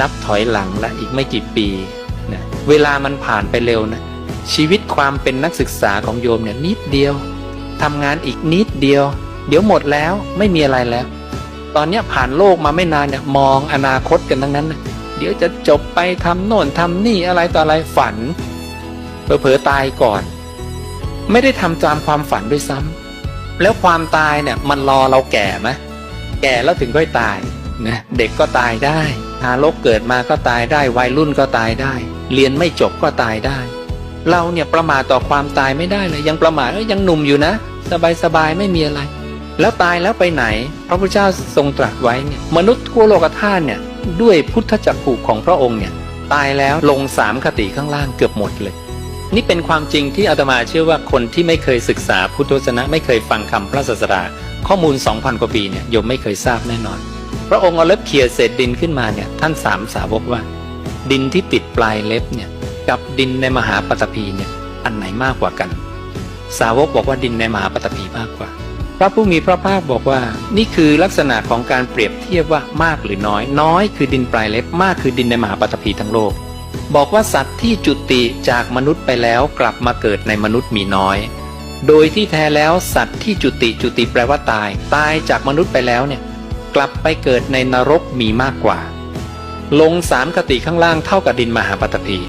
นับถอยหลังและอีกไม่กี่ปีนะเวลามันผ่านไปเร็วนะ ชีวิตความเป็นนักศึกษาของโยมเนี่ยนิดเดียวทำงานอีกนิดเดียว เดี๋ยวหมดแล้วไม่มีอะไรแล้ว ตอนนี้ผ่านโลกมาไม่นานเนี่ยมองอนาคตกันทั้งนั้นนะเดี๋ยวจะจบไปทำโน่นทำนี่อะไรต่ออะไรฝันเผลอๆตายก่อน ไม่ได้ทำตามความฝันด้วยซ้ำแล้วความตายเนี่ยมันรอเราแก่ไหมแก่แล้วถึงค่อยตายนะเด็กก็ตายได้ ทารกเกิดมาก็ตายได้ วัยรุ่นก็ตายได้ เรียนไม่จบก็ตายได้ เราเนี่ยประมาทต่อความตายไม่ได้เลย ยังประมาทเอ้ยยังหนุ่มอยู่นะ สบายสบายๆไม่มีอะไร แล้วตายแล้วไปไหน พระพุทธเจ้าทรงตรัสไว้เนี่ยมนุษย์ทั่วโลกธาตุเนี่ยด้วยพุทธจักขุของพระองค์เนี่ยตายแล้วลงสามคติข้างล่างเกือบหมดเลย นี่เป็นความจริงที่อาตมาเชื่อว่าคนที่ไม่เคยศึกษาพุทธวจนะไม่เคยฟังคำพระศาสดาข้อมูล 2,000 กว่าปีเนี่ยโยมไม่เคยทราบแน่นอน พระองค์เอาเล็บเขี่ยเศษดินขึ้นมาเนี่ยท่านสามสาวกว่า ดินที่ติดปลายเล็บเนี่ยกับดินในมหาปฐพีเนี่ยอันไหนมากกว่ากัน สาวกบอกว่าดินในมหาปฐพีมากกว่า พระผู้มีพระภาคบอกว่า นี่คือลักษณะของการเปรียบเทียบว่ามากหรือน้อย น้อยคือดินปลายเล็บมากคือดินในมหาปฐพีทั้งโลก บอกว่าสัตว์ที่จุติจากมนุษย์ไปแล้วกลับมาเกิดในมนุษย์มีน้อย โดยที่แท้แล้วสัตว์ที่จุติจุติแปลว่าตาย ตายจากมนุษย์ไปแล้วเนี่ย กลับไปเกิดในนรกมีมากกว่า ลงสามคติข้างล่างเท่ากับดินมหาปฐพี